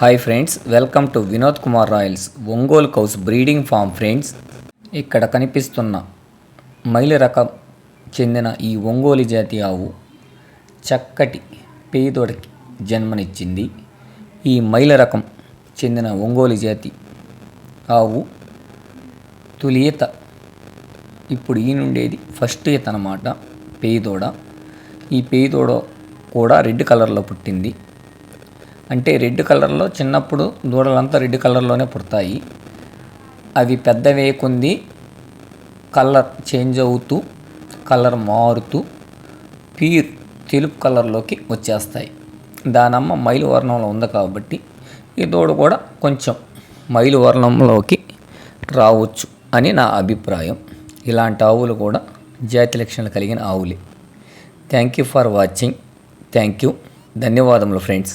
Hi friends welcome to Vinod Kumar royals Ongole cows breeding farm friends. ఇక్కడ కనిపిస్తున్న మైలు రకం చెందిన ఈ ఒంగోలు జాతి ఆవు చక్కటి పేదోడికి జన్మనిచ్చింది. ఈ మైల రకం చెందిన ఒంగోలు జాతి ఆవు తొలి ఇప్పుడు ఇప్పుడు ఈనుండేది ఫస్ట్ ఈత అనమాట పేదోడ. ఈ పేదోడ కూడా రెడ్ కలర్లో పుట్టింది. అంటే రెడ్ కలర్లో చిన్నప్పుడు దూడలంతా రెడ్ కలర్లోనే పుడతాయి. అవి పెద్ద వేయకుంది కలర్ చేంజ్ అవుతూ కలర్ మారుతూ ప్యూర్ తెలుపు కలర్లోకి వచ్చేస్తాయి. దానమ్మ మైలు వర్ణంలో ఉంది కాబట్టి ఈ దూడ కూడా కొంచెం మైలు వర్ణంలోకి రావచ్చు అని నా అభిప్రాయం. ఇలాంటి ఆవులు కూడా జాతి లక్షణాలు కలిగిన ఆవులే. Thank you for watching thank you ధన్యవాదములు ఫ్రెండ్స్